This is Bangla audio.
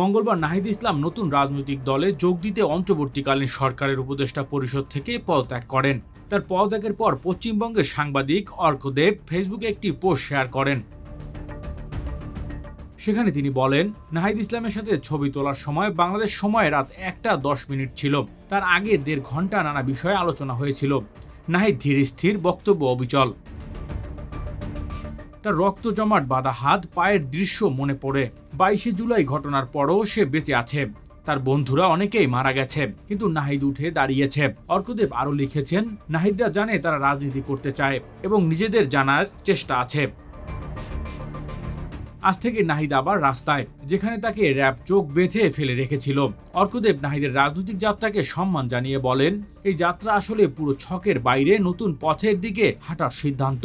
মঙ্গলবার নাহিদ ইসলাম নতুন রাজনৈতিক দলে যোগ দিতে অন্তর্বর্তীকালীন সরকারের উপদেষ্টা পরিষদ থেকে পদত্যাগ করেন। তার পদত্যাগের পর পশ্চিমবঙ্গের সাংবাদিক অর্কদেব ফেসবুকে একটি পোস্ট শেয়ার করেন। সেখানে তিনি বলেন, নাহিদ ইসলামের সাথে ছবি তোলার সময় বাংলাদেশ সময় রাত একটা দশ মিনিট ছিল। তার আগে দেড় ঘণ্টা নানা বিষয়ে আলোচনা হয়েছিল। নাহিদ ধীর স্থির বক্তব্য অবিচল। তার রক্ত জমাট বাঁধা হাত পায়ের দৃশ্য মনে পড়ে। বাইশে জুলাই ঘটনার পরও সে বেঁচে আছে। তার বন্ধুরা অনেকেই মারা গেছে, কিন্তু নাহিদ উঠে দাঁড়িয়েছে। অর্কদেব আরও লিখেছেন, নাহিদরা জানে তারা রাজনীতি করতে চায় এবং নিজেদের জানার চেষ্টা আছে। আজ থেকে নাহিদ আবার রাস্তায়, যেখানে তাকে র্যাব চোখ বেঁধে ফেলে রেখেছিল। অর্কদেব নাহিদের রাজনৈতিক যাত্রাকে সম্মান জানিয়ে বলেন, এই যাত্রা আসলে পুরো ছকের বাইরে নতুন পথের দিকে হাঁটার সিদ্ধান্ত।